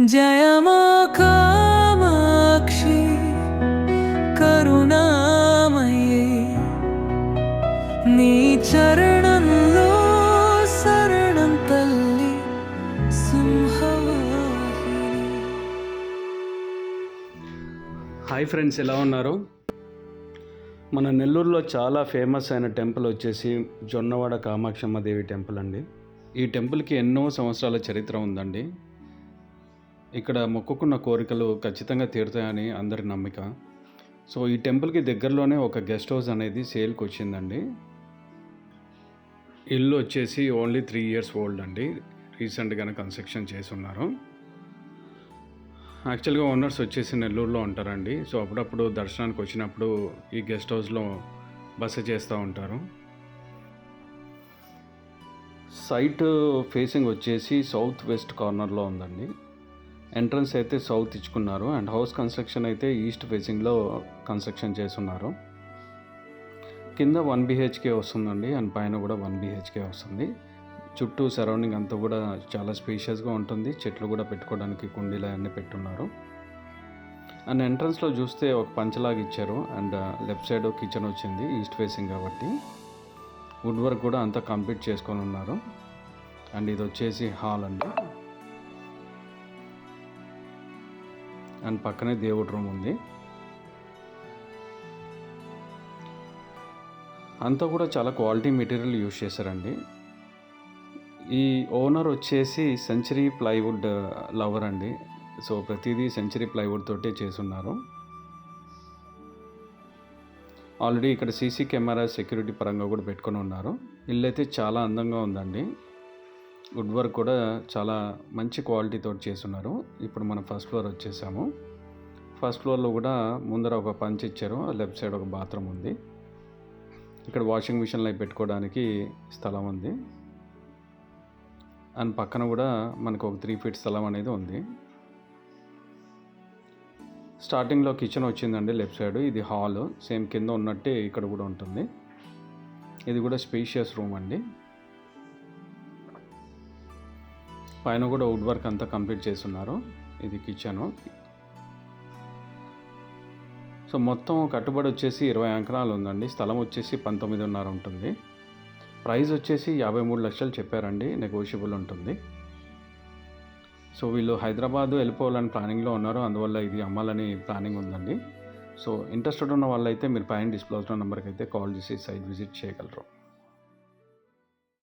జయమా కామాక్షి కరుణామయే నీ చరణంలో శరణం తల్లి హాయ్ ఫ్రెండ్స్ ఎలా ఉన్నారు? మన నెల్లూరులో చాలా ఫేమస్ అయిన టెంపుల్ వచ్చేసి జొన్నవాడ కామాక్షమ్మ దేవి టెంపుల్ అండి. ఈ టెంపుల్కి ఎన్నో సంవత్సరాల చరిత్ర ఉందండి. ఇక్కడ మొక్కుకున్న కోరికలు ఖచ్చితంగా తీరుతాయని అందరి నమ్మిక. సో ఈ టెంపుల్కి దగ్గరలోనే ఒక గెస్ట్ హౌస్ అనేది సేల్కి వచ్చిందండి. ఇల్లు వచ్చేసి ఓన్లీ త్రీ ఇయర్స్ ఓల్డ్ అండి. రీసెంట్గానే కన్స్ట్రక్షన్ చేసి ఉన్నారు. యాక్చువల్గా ఓనర్స్ వచ్చేసి నెల్లూరులో ఉంటారండి. సో అప్పుడప్పుడు దర్శనానికి వచ్చినప్పుడు ఈ గెస్ట్ హౌస్లో బస చేస్తూ ఉంటారు. సైట్ ఫేసింగ్ వచ్చేసి సౌత్ వెస్ట్ కార్నర్లో ఉందండి. ఎంట్రన్స్ అయితే సౌత్ ఇచ్చుకున్నారు అండ్ హౌస్ కన్స్ట్రక్షన్ అయితే ఈస్ట్ ఫేసింగ్లో కన్స్ట్రక్షన్ చేస్తున్నారు. కింద వన్ బిహెచ్కే వస్తుందండి అండ్ పైన కూడా వన్ బిహెచ్కే వస్తుంది. చుట్టూ సరౌండింగ్ అంతా కూడా చాలా స్పేషియస్గా ఉంటుంది. చెట్లు కూడా పెట్టుకోవడానికి కుండీలు అవన్నీ పెట్టున్నారు. అండ్ ఎంట్రన్స్లో చూస్తే ఒక పంచలాగా ఇచ్చారు అండ్ లెఫ్ట్ సైడ్ కిచెన్ వచ్చింది ఈస్ట్ ఫేసింగ్ కాబట్టి. వుడ్ వర్క్ కూడా అంతా కంప్లీట్ చేసుకొని ఉన్నారు. అండ్ ఇది వచ్చేసి హాల్ అండి. దాని పక్కనే దేవుడి రూమ్ ఉంది. అంతా కూడా చాలా క్వాలిటీ మెటీరియల్ యూజ్ చేశారండి. ఈ ఓనర్ వచ్చేసి సెంచరీ ప్లైవుడ్ లవర్ అండి. సో ప్రతిదీ సెంచరీ ప్లైవుడ్ తోటే చేసున్నారు ఆల్రెడీ ఇక్కడ సీసీ కెమెరా సెక్యూరిటీ పరంగా కూడా పెట్టుకొని ఉన్నారు. ఇల్లు అయితే చాలా అందంగా ఉందండి. వుడ్ వర్క్ కూడా చాలా మంచి క్వాలిటీతో చేస్తున్నారు. ఇప్పుడు మనం ఫస్ట్ ఫ్లోర్ వచ్చేసాము. ఫస్ట్ ఫ్లోర్లో కూడా ముందర ఒక పంచ్ ఇచ్చారు. లెఫ్ట్ సైడ్ ఒక బాత్రూమ్ ఉంది. ఇక్కడ వాషింగ్ మిషన్లో అవి పెట్టుకోవడానికి స్థలం ఉంది. అండ్ పక్కన కూడా మనకు ఒక త్రీ ఫీట్ స్థలం అనేది ఉంది. స్టార్టింగ్లో కిచెన్ వచ్చిందండి లెఫ్ట్ సైడ్. ఇది హాల్. సేమ్ కింద ఉన్నట్టే ఇక్కడ కూడా ఉంటుంది. ఇది కూడా స్పేషియస్ రూమ్ అండి. పైన కూడా వుడ్ వర్క్ అంతా కంప్లీట్ చేస్తున్నారు. ఇది కిచెను. సో మొత్తం కట్టుబడి వచ్చేసి ఇరవై అంకణాలు ఉందండి. స్థలం వచ్చేసి పంతొమ్మిదిన్నర ఉంటుంది. ప్రైస్ వచ్చేసి యాభై మూడు లక్షలు చెప్పారండి. నెగోషియబుల్ ఉంటుంది. సో వీళ్ళు హైదరాబాద్ వెళ్ళిపోవాలని ప్లానింగ్లో ఉన్నారు. అందువల్ల ఇది అమ్మాలని ప్లానింగ్ ఉందండి. సో ఇంట్రెస్టెడ్ ఉన్న వాళ్ళైతే మీరు పైన డిస్ప్లే అవుతున్న నెంబర్కి అయితే కాల్ చేసి సైట్ విజిట్ చేయగలరు.